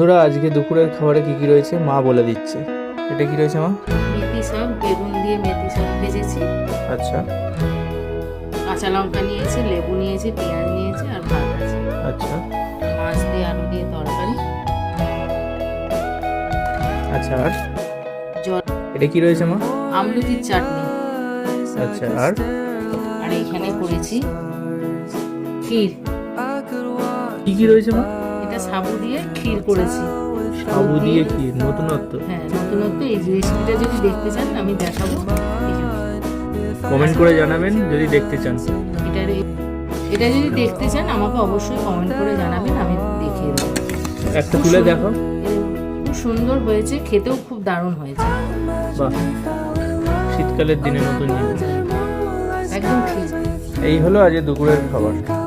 বন্ধুরা আজকে দুপুরের খাবারে কি কি রয়েছে মা বলে দিচ্ছে। এটা কি রয়েছে মা? মেথি শাক বেগুন দিয়ে মেথি শাক ভেজেছি। আচ্ছা। কাঁচা লঙ্কা নিয়েছি লেবু নিয়েছি পেঁয়াজ নিয়েছি আর ভাত আছে। আচ্ছা। মাছ দিয়ে আলু দিয়ে তরকারি। আচ্ছা আর? জল। এটা কি রয়েছে মা? আমলকির চাটনি। আচ্ছা আর? আর এখানে করেছি ক্ষীর। কি কি রয়েছে মা? সাবু দিয়ে ক্ষীর করেছি। সাবু দিয়ে কি নতুনত্ব? হ্যাঁ নতুনত্ব। এই রেসিপিটা যদি দেখতে চান আমি দেখাবো। কমেন্ট করে জানাবেন যদি দেখতে চান। এটা এটা যদি দেখতে চান আমাকে অবশ্যই কমেন্ট করে জানাবেন আমি দেখিয়ে দেবো। একটা তুলে দেখো। খুব সুন্দর হয়েছে খেতেও খুব দারুণ হয়েছে। বাহ। শীতকালের দিনে নতুন। জিনিস একদম ঠিক। এই হলো আজকে দুপুরের খাবার।